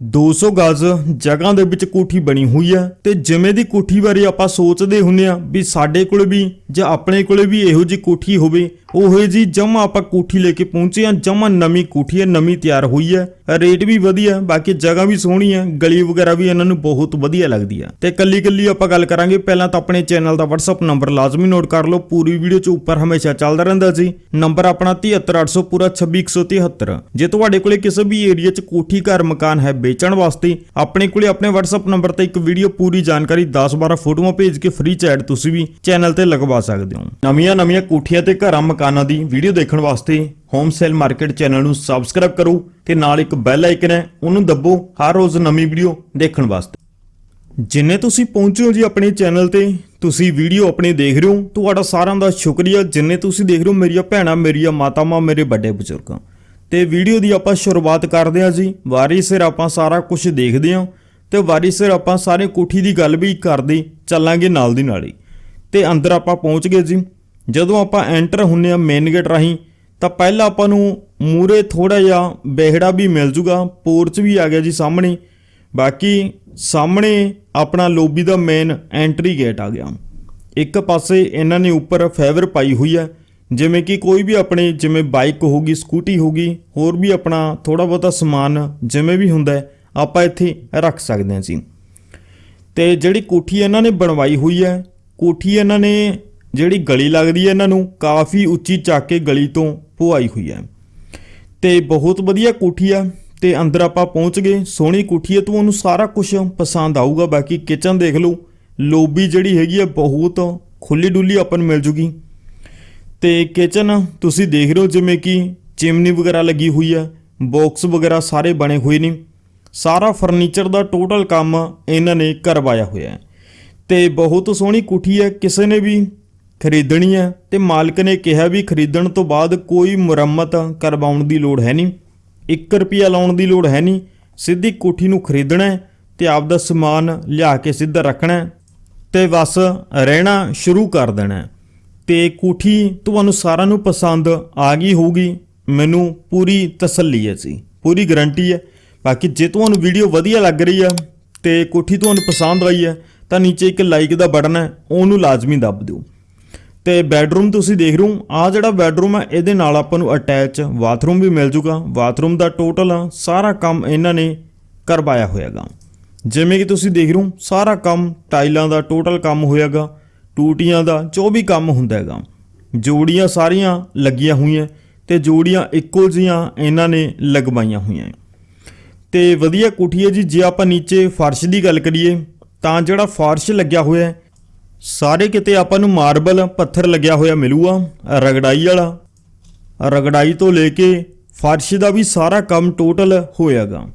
200 ਗਜ਼ ਜਗ੍ਹਾ ਦੇ ਵਿੱਚ ਕੋਠੀ ਬਣੀ ਹੋਈ ਹੈ ਤੇ ਜਿਵੇਂ ਦੀ ਕੋਠੀ ਬਾਰੇ ਆਪਾਂ ਸੋਚਦੇ ਹੁੰਨੇ ਆ ਵੀ ਸਾਡੇ ਕੋਲ ਵੀ ਜਾਂ ਆਪਣੇ ਕੋਲ ਵੀ ਇਹੋ ਜੀ ਕੋਠੀ ਹੋਵੇ, ਉਹੋ ਜੀ ਜਮਾ ਆਪਾਂ ਕੋਠੀ ਲੈ ਕੇ ਪਹੁੰਚੇ ਆ ਜਮਾ ਨਵੀਂ ਕੋਠੀ ਹੈ, ਨਵੀਂ ਤਿਆਰ ਹੋਈ ਹੈ। ਰੇਟ ਵੀ ਵਧੀਆ, ਬਾਕੀ ਜਗ੍ਹਾ ਵੀ ਸੋਹਣੀ ਹੈ, ਗਲੀ ਵਗੈਰਾ ਵੀ ਇਹਨਾਂ ਨੂੰ ਬਹੁਤ ਵਧੀਆ ਲੱਗਦੀ ਹੈ। ਤੇ ਕੱਲੀ ਕੱਲੀ ਆਪਾਂ ਗੱਲ ਕਰਾਂਗੇ, ਪਹਿਲਾਂ ਤਾਂ ਆਪਣੇ ਚੈਨਲ ਦਾ WhatsApp ਨੰਬਰ ਲਾਜ਼ਮੀ ਨੋਟ ਕਰ ਲਓ, ਪੂਰੀ ਵੀਡੀਓ 'ਚ ਉੱਪਰ ਹਮੇਸ਼ਾ ਚੱਲਦਾ ਰਹਿੰਦਾ ਜੀ ਨੰਬਰ ਆਪਣਾ 73800 ਪੂਰਾ 26173 ਜੇ ਤੁਹਾਡੇ ਕੋਲੇ ਕਿਸੇ ਵੀ ਏਰੀਆ 'ਚ ਕੋਠੀ ਘਰ ਮਕਾਨ ਹੈ ਵੇਚਣ ਵਾਸਤੇ। ਆਪਣੇ ਕੋਲੇ ਆਪਣੇ WhatsApp ਨੰਬਰ ਤੇ ਇੱਕ ਵੀਡੀਓ ਪੂਰੀ ਜਾਣਕਾਰੀ 10-12 ਫੋਟੋਆਂ ਭੇਜ ਕੇ ਫ੍ਰੀ ਚ ਐਡ ਤੁਸੀਂ ਵੀ ਚੈਨਲ ਤੇ ਲਗਵਾ ਸਕਦੇ ਹੋ। ਨਵੀਆਂ ਨਵੀਆਂ ਕੋਠੀਆਂ ਤੇ ਘਰਾਂ ਮਕਾਨਾਂ ਦੀ ਵੀਡੀਓ ਦੇਖਣ ਵਾਸਤੇ ਹੋਮ ਸੇਲ ਮਾਰਕੀਟ ਚੈਨਲ ਨੂੰ ਸਬਸਕ੍ਰਾਈਬ ਕਰੋ ਤੇ ਨਾਲ ਇੱਕ ਬੈਲ ਆਈਕਨ ਹੈ, ਉਹਨੂੰ ਦੱਬੋ ਹਰ ਰੋਜ਼ ਨਵੀਂ ਵੀਡੀਓ ਦੇਖਣ ਵਾਸਤੇ। ਜਿੰਨੇ ਤੁਸੀਂ ਪਹੁੰਚੇ ਹੋ ਜੀ ਆਪਣੇ ਚੈਨਲ ਤੇ, ਤੁਸੀਂ ਵੀਡੀਓ ਆਪਣੇ ਦੇਖ ਰਹੇ ਹੋ। ਤੁਹਾਡਾ ਸਾਰਿਆਂ ਦਾ ਸ਼ੁਕਰੀਆ। ਜਿੰਨੇ ਤੁਸੀਂ ਦੇਖ ਰਹੇ ਹੋ ਮੇਰੀਆਂ ਭੈਣਾਂ, ਮੇਰੀਆਂ ਮਾਤਾਵਾਂ, ਮੇਰੇ ਵੱਡੇ ਬਜ਼ੁਰਗਾਂ। ਤੇ ਵੀਡੀਓ ਦੀ ਆਪਾਂ ਸ਼ੁਰੂਆਤ ਕਰਦੇ ਹਾਂ ਜੀ। ਵਾਰੀ ਸਿਰ ਆਪਾਂ ਸਾਰਾ ਕੁਝ ਦੇਖਦੇ ਹਾਂ ਤੇ ਵਾਰੀ ਸਿਰ ਆਪਾਂ ਸਾਰੇ ਕੋਠੀ ਦੀ ਗੱਲ ਵੀ ਕਰਦੇ ਚੱਲਾਂਗੇ ਨਾਲ ਦੀ ਨਾਲ ਹੀ। ਤੇ ਅੰਦਰ ਆਪਾਂ ਪਹੁੰਚ ਗਏ ਜੀ। ਜਦੋਂ ਆਪਾਂ ਐਂਟਰ ਹੁੰਨੇ ਆ ਮੇਨ ਗੇਟ ਰਾਹੀਂ, ਤਾਂ ਪਹਿਲਾਂ ਆਪਾਂ ਨੂੰ ਮੂਰੇ ਥੋੜਾ ਜਿਹਾ ਬਹਿੜਾ ਵੀ ਮਿਲ ਜੂਗਾ ਪੋਰਚ ਵੀ ਆ ਗਿਆ ਜੀ ਸਾਹਮਣੇ। ਬਾਕੀ ਸਾਹਮਣੇ ਆਪਣਾ ਲੋਬੀ ਦਾ ਮੇਨ ਐਂਟਰੀ ਗੇਟ ਆ ਗਿਆ। ਇੱਕ ਪਾਸੇ ਇਹਨਾਂ ਨੇ ਉੱਪਰ ਫੈਵਰ ਪਾਈ ਹੋਈ ਹੈ। ਜਿਵੇਂ ਕਿ ਕੋਈ ਵੀ ਆਪਣੇ, ਜਿਵੇਂ ਬਾਈਕ ਹੋਗੀ ਸਕੂਟੀ ਹੋਗੀ ਹੋਰ ਵੀ ਆਪਣਾ ਥੋੜਾ ਬਹੁਤਾ ਸਮਾਨ ਜਿਵੇਂ ਵੀ ਹੁੰਦਾ ਆਪਾਂ ਇੱਥੇ ਰੱਖ ਸਕਦੇ ਹਾਂ ਜੀ। ਤੇ ਜਿਹੜੀ ਕੋਠੀ ਇਹਨਾਂ ਨੇ ਬਣਵਾਈ ਹੋਈ ਹੈ, ਕੋਠੀ ਇਹਨਾਂ ਨੇ ਜਿਹੜੀ ਗਲੀ ਲੱਗਦੀ ਹੈ ਇਹਨਾਂ ਨੂੰ ਕਾਫੀ ਉੱਚੀ ਚੱਕ ਕੇ ਗਲੀ ਤੋਂ ਪੁਆਈ ਹੋਈ ਹੈ। ਤੇ ਬਹੁਤ ਵਧੀਆ ਕੋਠੀ ਆ, ਤੇ ਅੰਦਰ ਆਪਾਂ ਪਹੁੰਚ ਗਏ, ਸੋਹਣੀ ਕੋਠੀ ਹੈ, ਤੁਹਾਨੂੰ ਸਾਰਾ ਕੁਝ ਪਸੰਦ ਆਊਗਾ, ਬਾਕੀ ਕਿਚਨ ਦੇਖ ਲਓ ਲੋਬੀ ਜਿਹੜੀ ਹੈਗੀ ਆ, ਬਹੁਤ ਖੁੱਲੀ ਡੁੱਲੀ ਆਪਾਂ ਨੂੰ ਮਿਲ ਜੂਗੀ। ਤੇ ਕਿਚਨ ਤੁਸੀਂ ਦੇਖ ਰਹੇ ਹੋ ਜਿਵੇਂ ਕਿ ਚਿਮਨੀ ਵਗੈਰਾ ਲੱਗੀ ਹੋਈ ਹੈ ਬਾਕਸ ਵਗੈਰਾ ਸਾਰੇ ਬਣੇ ਹੋਏ ਨੇ। ਸਾਰਾ ਫਰਨੀਚਰ ਦਾ ਟੋਟਲ ਕੰਮ ਇਹਨਾਂ ਨੇ ਕਰਵਾਇਆ ਹੋਇਆ ਹੈ। ਤੇ ਬਹੁਤ ਸੋਹਣੀ ਕੋਠੀ ਹੈ, ਕਿਸੇ ਨੇ ਵੀ ਖਰੀਦਣੀ ਹੈ ਤੇ ਮਾਲਕ ਨੇ ਕਿਹਾ ਵੀ ਖਰੀਦਣ ਤੋਂ ਬਾਅਦ ਕੋਈ ਮੁਰੰਮਤ ਕਰਵਾਉਣ ਦੀ ਲੋੜ ਹੈ ਨਹੀਂ। 1 ਰੁਪਿਆ ਲਾਉਣ ਦੀ ਲੋੜ ਹੈ ਨਹੀਂ, ਸਿੱਧੀ ਕੋਠੀ ਨੂੰ ਖਰੀਦਣਾ ਹੈ ਤੇ ਆਪਦਾ ਸਮਾਨ ਲਿਆ ਕੇ ਸਿੱਧਾ ਰੱਖਣਾ ਹੈ ਤੇ ਬਸ ਰਹਿਣਾ ਸ਼ੁਰੂ ਕਰ ਦੇਣਾ ਤੇ ਕੋਠੀ ਤੁਹਾਨੂੰ ਸਾਰਿਆਂ ਨੂੰ ਪਸੰਦ ਆ ਗਈ ਹੋਊਗੀ। ਮੈਨੂੰ ਪੂਰੀ ਤਸੱਲੀ ਹੈ ਜੀ, ਪੂਰੀ ਗਾਰੰਟੀ ਹੈ। ਬਾਕੀ ਜੇ ਤੁਹਾਨੂੰ ਵੀਡੀਓ ਵਧੀਆ ਲੱਗ ਰਹੀ ਹੈ ਤੇ ਕੋਠੀ ਤੁਹਾਨੂੰ ਪਸੰਦ ਆਈ ਹੈ, ਤਾਂ ਨੀਚੇ ਇੱਕ ਲਾਈਕ ਦਾ ਬਟਨ ਹੈ, ਉਹਨੂੰ ਲਾਜ਼ਮੀ ਦੱਬ ਦਿਓ। ਤੇ ਬੈੱਡਰੂਮ ਤੁਸੀਂ ਦੇਖ ਰਹੇ ਹੋ ਆ ਜਿਹੜਾ ਬੈੱਡਰੂਮ ਹੈ, ਇਹਦੇ ਨਾਲ ਆਪਾਂ ਨੂੰ ਅਟੈਚ ਬਾਥਰੂਮ ਵੀ ਮਿਲ ਜੂਗਾ। ਬਾਥਰੂਮ ਦਾ ਟੋਟਲ ਸਾਰਾ ਕੰਮ ਇਹਨਾਂ ਨੇ ਕਰਵਾਇਆ ਹੋਇਆਗਾ। ਜਿਵੇਂ ਕਿ ਤੁਸੀਂ ਦੇਖ ਰਹੇ ਹੋ, ਸਾਰਾ ਕੰਮ ਟਾਈਲਾਂ ਦਾ ਟੋਟਲ ਕੰਮ ਹੋਇਆਗਾ। ਟੂਟੀਆਂ ਦਾ ਜੋ ਵੀ ਕੰਮ ਹੁੰਦਾ ਹੈਗਾ। ਜੋੜੀਆਂ ਸਾਰੀਆਂ ਲੱਗੀਆਂ ਹੋਈਆਂ ਤੇ ਜੋੜੀਆਂ ਇੱਕੋ ਜੀਆਂ ਇਹਨਾਂ ਨੇ ਲਗਵਾਈਆਂ ਹੋਈਆਂ ਤੇ ਵਧੀਆ ਕੋਠੀ ਹੈ ਜੀ, ਜੇ ਆਪਾਂ ਨੀਚੇ ਫਰਸ਼ ਦੀ ਗੱਲ ਕਰੀਏ, ਤਾਂ ਜਿਹੜਾ ਫਰਸ਼ ਲੱਗਿਆ ਹੋਇਆ ਹੈ, ਸਾਰੇ ਕਿਤੇ ਆਪਾਂ ਨੂੰ ਮਾਰਬਲ, ਪੱਥਰ ਲੱਗਿਆ ਹੋਇਆ ਮਿਲੂਗਾ, ਰਗੜਾਈ ਵਾਲਾ। ਰਗੜਾਈ ਤੋਂ ਲੈ ਕੇ ਫਰਸ਼ ਦਾ ਵੀ ਸਾਰਾ ਕੰਮ ਟੋਟਲ ਹੋਇਆਗਾ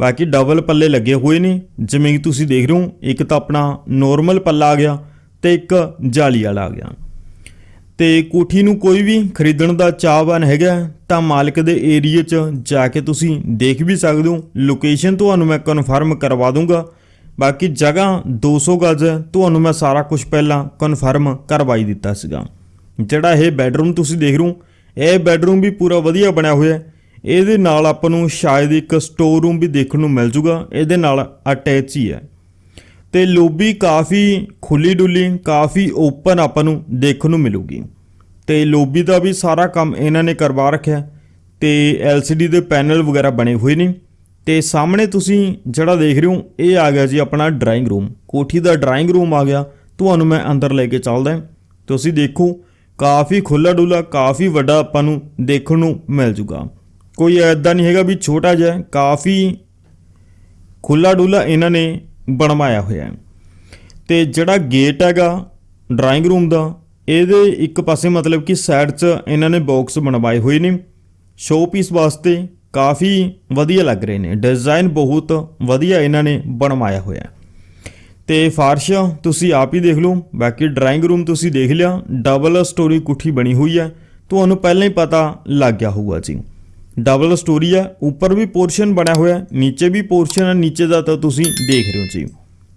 ਬਾਕੀ ਡਬਲ ਪੱਲੇ ਲੱਗੇ ਹੋਏ ਨੇ, ਜਿਵੇਂ ਕਿ ਤੁਸੀਂ ਦੇਖ ਰਹੇ ਹੋ, ਇੱਕ ਤਾਂ ਆਪਣਾ ਨੋਰਮਲ ਪੱਲਾ ਆ ਗਿਆ ਤੇ ਇੱਕ ਜਾਲੀ ਵਾਲਾ ਆ ਗਿਆ। ਤੇ ਕੋਠੀ ਨੂੰ ਕੋਈ ਵੀ ਖਰੀਦਣ ਦਾ ਚਾਹਵਾਨ ਹੈਗਾ ਤਾਂ ਮਾਲਕ ਦੇ ਏਰੀਆ 'ਚ ਜਾ ਕੇ ਤੁਸੀਂ ਦੇਖ ਵੀ ਸਕਦੇ ਹੋ। ਲੋਕੇਸ਼ਨ ਤੁਹਾਨੂੰ ਮੈਂ ਕਨਫਰਮ ਕਰਵਾ ਦੂੰਗਾ। ਬਾਕੀ ਜਗ੍ਹਾ 200 ਗਜ਼ ਹੈ, ਤੁਹਾਨੂੰ ਮੈਂ ਸਾਰਾ ਕੁਝ ਪਹਿਲਾਂ ਕਨਫਰਮ ਕਰਵਾਈ ਦਿੱਤਾ ਸੀਗਾ। ਜਿਹੜਾ ਇਹ ਬੈੱਡਰੂਮ ਤੁਸੀਂ ਦੇਖ ਰਹੇ ਹੋ ਇਹ ਬੈੱਡਰੂਮ ਵੀ ਪੂਰਾ ਵਧੀਆ ਬਣਿਆ ਹੋਇਆ ਹੈ। ਇਹਦੇ ਨਾਲ ਆਪਾਂ ਨੂੰ ਸ਼ਾਇਦ ਇੱਕ ਸਟੋਰ ਰੂਮ ਵੀ ਦੇਖਣ ਨੂੰ ਮਿਲ ਜੂਗਾ। ਇਹਦੇ ਨਾਲ ਅਟੈਚ ਹੀ ਹੈ। ਤੇ ਲੋਬੀ ਕਾਫੀ ਖੁੱਲੀ ਡੁੱਲੀ ਕਾਫੀ ਓਪਨ ਆਪਾਂ ਨੂੰ ਦੇਖਣ ਨੂੰ ਮਿਲੂਗੀ। ਤੇ ਲੋਬੀ ਦਾ ਵੀ ਸਾਰਾ ਕੰਮ ਇਹਨਾਂ ਨੇ ਕਰਵਾ ਰੱਖਿਆ। ਹੈ ਤੇ LCD ਦੇ ਪੈਨਲ ਵਗੈਰਾ ਬਣੇ ਹੋਏ ਨੇ। ਤੇ ਸਾਹਮਣੇ ਤੁਸੀਂ ਜਿਹੜਾ ਦੇਖ ਰਹੇ ਹੋ, ਇਹ ਆ ਗਿਆ ਜੀ ਆਪਣਾ ਡਰਾਇੰਗ ਰੂਮ। ਕੋਠੀ ਦਾ ਡਰਾਇੰਗ ਰੂਮ ਆ ਗਿਆ। ਤੁਹਾਨੂੰ ਮੈਂ ਅੰਦਰ ਲੈ ਕੇ ਚੱਲਦਾ ਤੁਸੀਂ ਦੇਖੋ, ਕਾਫੀ ਖੁੱਲਾ ਡੁੱਲਾ ਕਾਫੀ ਵੱਡਾ ਆਪਾਂ ਨੂੰ ਦੇਖਣ ਨੂੰ ਮਿਲ ਜੂਗਾ। ਕੋਈ ਐਦਾਂ ਨਹੀਂ ਹੈਗਾ ਵੀ ਛੋਟਾ ਜਿਹਾ, ਕਾਫੀ ਖੁੱਲਾ ਡੁੱਲਾ ਇਹਨਾਂ ਨੇ ਬਣਵਾਇਆ ਹੋਇਆ ਹੈ। ਤੇ ਜਿਹੜਾ ਗੇਟ ਹੈਗਾ ਡਰਾਇੰਗ ਰੂਮ ਦਾ, ਇਹਦੇ ਇੱਕ ਪਾਸੇ ਮਤਲਬ ਕਿ ਸਾਈਡ 'ਚ ਇਹਨਾਂ ਨੇ ਬਾਕਸ ਬਣਵਾਏ ਹੋਏ ਨੇ। ਸ਼ੋਅ ਪੀਸ ਵਾਸਤੇ ਕਾਫੀ ਵਧੀਆ ਲੱਗ ਰਹੇ ਨੇ। ਡਿਜ਼ਾਈਨ ਬਹੁਤ ਵਧੀਆ ਇਹਨਾਂ ਨੇ ਬਣਵਾਇਆ ਹੋਇਆ ਹੈ। ਤੇ ਫਾਰਸ਼, ਤੁਸੀਂ ਆਪ ਹੀ ਦੇਖ ਲਓ, ਬਾਕੀ ਡਰਾਇੰਗ ਰੂਮ ਤੁਸੀਂ ਦੇਖ ਲਿਆ ਡਬਲ ਸਟੋਰੀ ਕੁੱਠੀ ਬਣੀ ਹੋਈ ਹੈ। ਤੁਹਾਨੂੰ ਪਹਿਲਾਂ ਹੀ ਪਤਾ ਲੱਗ ਗਿਆ ਹੋਊਗਾ ਜੀ। ਡਬਲ ਸਟੋਰੀ ਹੈ ਉੱਪਰ ਵੀ ਪੋਰਸ਼ਨ ਬਣਿਆ ਹੋਇਆ, ਨੀਚੇ ਵੀ ਪੋਰਸ਼ਨ ਹੈ ਨੀਚੇ ਦਾ ਤਾਂ ਤੁਸੀਂ ਦੇਖ ਰਹੇ ਹੋ ਜੀ।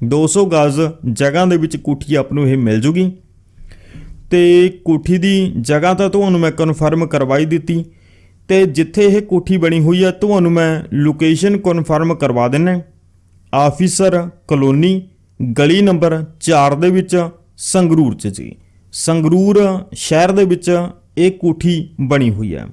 200 ਗਜ਼ ਜਗ੍ਹਾ ਦੇ ਵਿੱਚ ਕੋਠੀ ਆਪ ਨੂੰ ਇਹ ਮਿਲ ਜੂਗੀ। ਤੇ ਕੋਠੀ ਦੀ ਜਗ੍ਹਾ ਤਾਂ ਤੁਹਾਨੂੰ ਮੈਂ ਕਨਫਰਮ ਕਰਵਾਈ ਦਿੱਤੀ। ਤੇ ਜਿੱਥੇ ਇਹ ਕੋਠੀ ਬਣੀ ਹੋਈ ਹੈ ਤੁਹਾਨੂੰ ਮੈਂ ਲੋਕੇਸ਼ਨ ਕਨਫਰਮ ਕਰਵਾ ਦਿੰਨਾ। ਆਫੀਸਰ ਕਲੋਨੀ ਗਲੀ ਨੰਬਰ 4 ਦੇ ਵਿੱਚ, ਸੰਗਰੂਰ ਚ ਜੀ। ਸੰਗਰੂਰ ਸ਼ਹਿਰ ਦੇ ਵਿੱਚ ਇਹ ਕੋਠੀ ਬਣੀ ਹੋਈ ਹੈ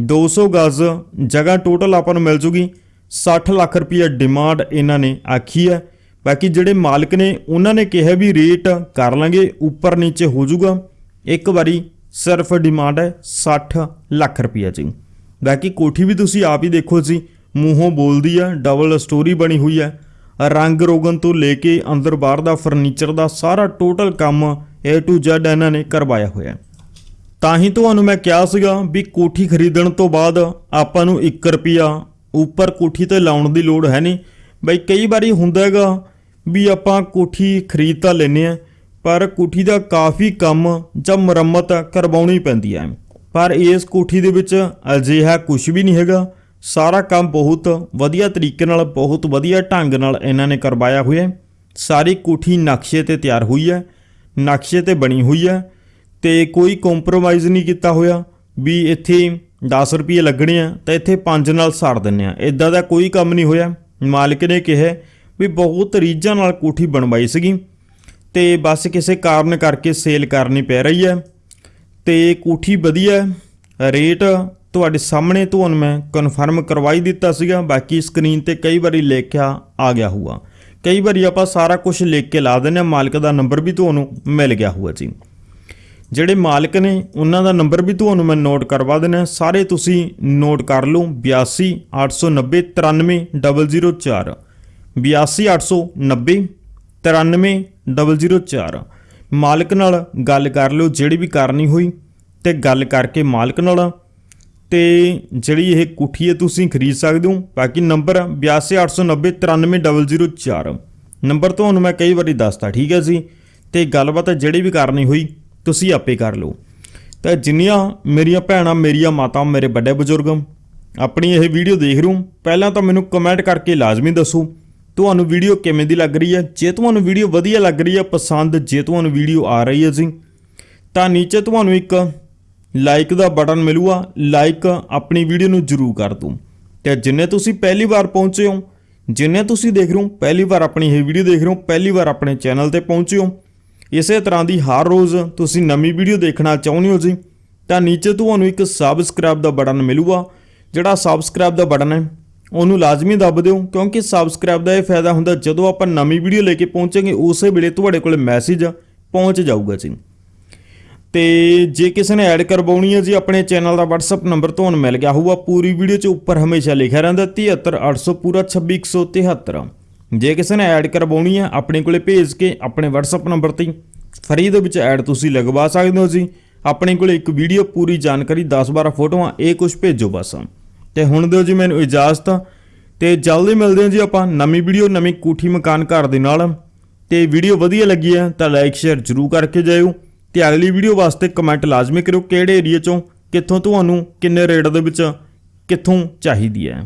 200 ਗਜ਼ ਜਗ੍ਹਾ ਟੋਟਲ ਆਪਾਂ ਨੂੰ ਮਿਲ ਜੂਗੀ। 60 ਲੱਖ ਰੁਪਏ ਡਿਮਾਂਡ ਇਹਨਾਂ ਨੇ ਆਖੀ ਹੈ। ਬਾਕੀ ਜਿਹੜੇ ਮਾਲਕ ਨੇ, ਉਹਨਾਂ ਨੇ ਕਿਹਾ ਵੀ ਰੇਟ ਕਰ ਲਾਂਗੇ, ਉੱਪਰ ਨੀਚੇ ਹੋ ਜਾਊਗਾ ਇੱਕ ਵਾਰੀ ਸਿਰਫ ਡਿਮਾਂਡ ਹੈ 60 ਲੱਖ ਰੁਪਏ ਜੀ। ਬਾਕੀ ਕੋਠੀ ਵੀ ਤੁਸੀਂ ਆਪ ਹੀ ਦੇਖੋ ਜੀ, ਮੂੰਹੋਂ ਬੋਲਦੀ ਆ ਡਬਲ ਸਟੋਰੀ ਬਣੀ ਹੋਈ ਹੈ ਰੰਗ ਰੋਗਨ ਤੋਂ ਲੈ ਕੇ ਅੰਦਰ ਬਾਹਰ ਦਾ ਫਰਨੀਚਰ ਦਾ ਸਾਰਾ ਟੋਟਲ ਕੰਮ A to Z ਇਹਨਾਂ ਨੇ ਕਰਵਾਇਆ ਹੋਇਆ। ਹੈ ਤਾਂ ਹੀ ਤੁਹਾਨੂੰ ਮੈਂ ਕਿਹਾ ਸੀਗਾ ਵੀ ਕੋਠੀ ਖਰੀਦਣ ਤੋਂ ਬਾਅਦ ਆਪਾਂ ਨੂੰ 1 ਰੁਪਿਆ ਉੱਪਰ ਕੋਠੀ ਤੇ ਲਾਉਣ ਦੀ ਲੋੜ ਹੈ ਨਹੀਂ। ਬਈ ਕਈ ਵਾਰੀ ਹੁੰਦਾ ਹੈਗਾ ਵੀ ਆਪਾਂ ਕੋਠੀ ਖਰੀਦ ਤਾਂ ਲੈਨੇ ਆ ਪਰ ਕੋਠੀ ਦਾ ਕਾਫੀ ਕੰਮ ਜਾਂ ਮੁਰੰਮਤ ਕਰਵਾਉਣੀ ਪੈਂਦੀ ਹੈ। ਪਰ ਇਸ ਕੋਠੀ ਦੇ ਵਿੱਚ ਅਜਿਹਾ ਕੁਝ ਵੀ ਨਹੀਂ ਹੈਗਾ। ਸਾਰਾ ਕੰਮ ਬਹੁਤ ਵਧੀਆ ਤਰੀਕੇ ਨਾਲ, ਬਹੁਤ ਵਧੀਆ ਢੰਗ ਨਾਲ ਇਹਨਾਂ ਨੇ ਕਰਵਾਇਆ ਹੋਇਆ ਸਾਰੀ ਕੋਠੀ ਨਕਸ਼ੇ ਤੇ ਤਿਆਰ ਹੋਈ ਹੈ, ਨਕਸ਼ੇ ਤੇ ਬਣੀ ਹੋਈ ਹੈ। ਤੇ ਕੋਈ ਕੰਪਰੋਮਾਈਜ਼ ਨਹੀਂ ਕੀਤਾ ਹੋਇਆ ਵੀ ਇੱਥੇ 10 ਰੁਪਏ ਲੱਗਣੇ ਆ, ਤਾਂ ਇੱਥੇ 5 ਨਾਲ ਸਾੜ ਦਿੰਨੇ ਆ। ਇਦਾਂ ਦਾ ਕੋਈ ਕੰਮ ਨਹੀਂ ਹੋਇਆ। ਮਾਲਕ ਨੇ ਕਿਹਾ ਵੀ ਬਹੁਤ ਰੀਝਾਂ ਨਾਲ ਕੋਠੀ ਬਣਵਾਈ ਸੀਗੀ ਤੇ ਬਸ ਕਿਸੇ ਕਾਰਨ ਕਰਕੇ ਸੇਲ ਕਰਨੀ ਪੈ ਰਹੀ ਹੈ ਤੇ ਕੋਠੀ ਵਧੀਆ ਰੇਟ ਤੁਹਾਡੇ ਸਾਹਮਣੇ ਤੁਹਾਨੂੰ ਮੈਂ ਕਨਫਰਮ ਕਰਵਾਈ ਦਿੱਤਾ ਸੀਗਾ, ਬਾਕੀ ਸਕਰੀਨ ਤੇ ਕਈ ਵਾਰੀ ਲਿਖਿਆ ਆ ਗਿਆ ਹੋਊਗਾ। ਕਈ ਵਾਰੀ ਆਪਾਂ ਸਾਰਾ ਕੁਝ ਲਿਖ ਕੇ ਲਾ ਦਿੰਦੇ ਹਾਂ ਮਾਲਕ ਦਾ ਨੰਬਰ ਵੀ ਤੁਹਾਨੂੰ ਮਿਲ ਗਿਆ ਹੋਊਗਾ ਜੀ। ਜਿਹੜੇ ਮਾਲਕ ਨੇ, ਉਹਨਾਂ ਦਾ ਨੰਬਰ ਵੀ ਤੁਹਾਨੂੰ ਮੈਂ ਨੋਟ ਕਰਵਾ ਦੇਣਾ ਸਾਰੇ ਤੁਸੀਂ ਨੋਟ ਕਰ ਲਓ। 82 890 93 004 82 890 93 004 ਮਾਲਕ ਨਾਲ ਗੱਲ ਕਰ ਲਿਓ, ਜਿਹੜੀ ਵੀ ਕਰਨੀ ਹੋਈ ਤੇ ਗੱਲ ਕਰਕੇ ਮਾਲਕ ਨਾਲ। ਤੇ ਜਿਹੜੀ ਇਹ ਕੁੱਠੀ ਹੈ, ਤੁਸੀਂ ਖਰੀਦ ਸਕਦੇ ਹੋ। ਬਾਕੀ ਨੰਬਰ 8289 93 004 ਨੰਬਰ ਤੁਹਾਨੂੰ ਮੈਂ ਕਈ ਵਾਰੀ ਦੱਸਤਾ, ਠੀਕ ਹੈ ਜੀ? ਤੇ ਗੱਲਬਾਤ ਜਿਹੜੀ ਵੀ ਕਰਨੀ ਹੋਈ ਤੁਸੀਂ ਆਪੇ ਕਰ ਲਓ। ਤਾਂ ਜਿੰਨੀਆਂ ਮੇਰੀਆਂ ਭੈਣਾਂ, ਮੇਰੀਆਂ ਮਾਤਾ ਮੇਰੇ ਵੱਡੇ ਬਜ਼ੁਰਗ ਆਪਣੀ ਇਹ ਵੀਡੀਓ ਦੇਖ ਰਹੇ ਹੋ ਪਹਿਲਾਂ ਤਾਂ ਮੈਨੂੰ ਕਮੈਂਟ ਕਰਕੇ ਲਾਜ਼ਮੀ ਦੱਸੋ, ਤੁਹਾਨੂੰ ਵੀਡੀਓ ਕਿਵੇਂ ਦੀ ਲੱਗ ਰਹੀ ਹੈ? ਜੇ ਤੁਹਾਨੂੰ ਵੀਡੀਓ ਵਧੀਆ ਲੱਗ ਰਹੀ ਹੈ, ਪਸੰਦ ਜੇ ਤੁਹਾਨੂੰ ਵੀਡੀਓ ਆ ਰਹੀ ਹੈ ਜੀ, ਤਾਂ ਨੀਚੇ ਤੁਹਾਨੂੰ ਇੱਕ ਲਾਈਕ ਦਾ ਬਟਨ ਮਿਲੂਗਾ ਲਾਈਕ ਆਪਣੀ ਵੀਡੀਓ ਨੂੰ ਜਰੂਰ ਕਰ ਦਿਓ। ਤੇ ਜਿੰਨੇ ਤੁਸੀਂ ਪਹਿਲੀ ਵਾਰ ਪਹੁੰਚੇ ਹੋ, ਜਿੰਨੇ ਤੁਸੀਂ ਦੇਖ ਰਹੇ ਹੋ, ਪਹਿਲੀ ਵਾਰ ਆਪਣੀ ਇਹ ਵੀਡੀਓ ਦੇਖ ਰਹੇ ਹੋ, ਪਹਿਲੀ ਵਾਰ ਆਪਣੇ ਚੈਨਲ ਤੇ ਪਹੁੰਚੇ ਹੋ ਇਸੇ ਤਰ੍ਹਾਂ ਦੀ ਹਰ ਰੋਜ਼ ਤੁਸੀਂ ਨਵੀਂ ਵੀਡੀਓ ਦੇਖਣਾ ਚਾਹੁੰਦੇ ਹੋ ਜੀ, ਤਾਂ ਨੀਚੇ ਤੁਹਾਨੂੰ ਇੱਕ ਸਬਸਕ੍ਰਾਈਬ ਦਾ ਬਟਨ ਮਿਲੂਗਾ। ਜਿਹੜਾ ਸਬਸਕ੍ਰਾਈਬ ਦਾ ਬਟਨ ਹੈ, ਉਹਨੂੰ ਲਾਜ਼ਮੀ ਦੱਬ ਦਿਓ, ਕਿਉਂਕਿ ਸਬਸਕ੍ਰਾਈਬ ਦਾ ਇਹ ਫਾਇਦਾ ਹੁੰਦਾ ਜਦੋਂ ਆਪਾਂ ਨਵੀਂ ਵੀਡੀਓ ਲੈ ਕੇ ਪਹੁੰਚਾਂਗੇ, ਉਸੇ ਵੇਲੇ ਤੁਹਾਡੇ ਕੋਲ ਮੈਸੇਜ ਪਹੁੰਚ ਜਾਊਗਾ ਜੀ। ਤੇ ਜੇ ਕਿਸੇ ਨੇ ਐਡ ਕਰਵਾਉਣੀ ਹੈ ਜੀ, ਆਪਣੇ ਚੈਨਲ ਦਾ WhatsApp ਨੰਬਰ ਤੁਹਾਨੂੰ ਮਿਲ ਗਿਆ ਹੋਊਗਾ, ਪੂਰੀ ਵੀਡੀਓ 'ਚ ਉੱਪਰ ਹਮੇਸ਼ਾ ਲਿਖਿਆ ਰਹਿੰਦਾ 73800 ਪੂਰਾ 26173 ਜੇ ਕਿਸੇ ਨੇ ਐਡ ਕਰਵਾਉਣੀ ਹੈ ਆਪਣੇ ਕੋਲੇ ਭੇਜ ਕੇ ਆਪਣੇ WhatsApp ਨੰਬਰ ਤੇ ਫਰੀ ਦੇ ਵਿੱਚ ਐਡ ਤੁਸੀਂ ਲਗਵਾ ਸਕਦੇ ਹੋ ਜੀ। ਆਪਣੇ ਕੋਲੇ ਇੱਕ ਵੀਡੀਓ ਪੂਰੀ ਜਾਣਕਾਰੀ 10-12 ਫੋਟੋਆਂ, ਇਹ ਕੁਝ ਭੇਜੋ ਬਸ। ਤੇ ਹੁਣ ਦਿਓ ਜੀ ਮੈਨੂੰ ਇਜਾਜ਼ਤ। ਤੇ ਜਲਦੀ ਮਿਲਦੇ ਹਾਂ ਜੀ ਆਪਾਂ ਨਵੀਂ ਵੀਡੀਓ, ਨਵੀਂ ਕੋਠੀ ਮਕਾਨ ਘਰ ਦੇ ਨਾਲ। ਤੇ ਵੀਡੀਓ ਵਧੀਆ ਲੱਗੀ ਹੈ ਤਾਂ ਲਾਈਕ ਸ਼ੇਅਰ ਜਰੂਰ ਕਰਕੇ ਜਾਇਓ। ਤੇ ਅਗਲੀ ਵੀਡੀਓ ਵਾਸਤੇ ਕਮੈਂਟ ਲਾਜ਼ਮੀ ਕਰਿਓ ਕਿਹੜੇ ਏਰੀਆ ਚੋਂ, ਕਿੱਥੋਂ, ਤੁਹਾਨੂੰ ਕਿੰਨੇ ਰੇਟ ਦੇ ਵਿੱਚ ਕਿੱਥੋਂ ਚਾਹੀਦੀ ਹੈ।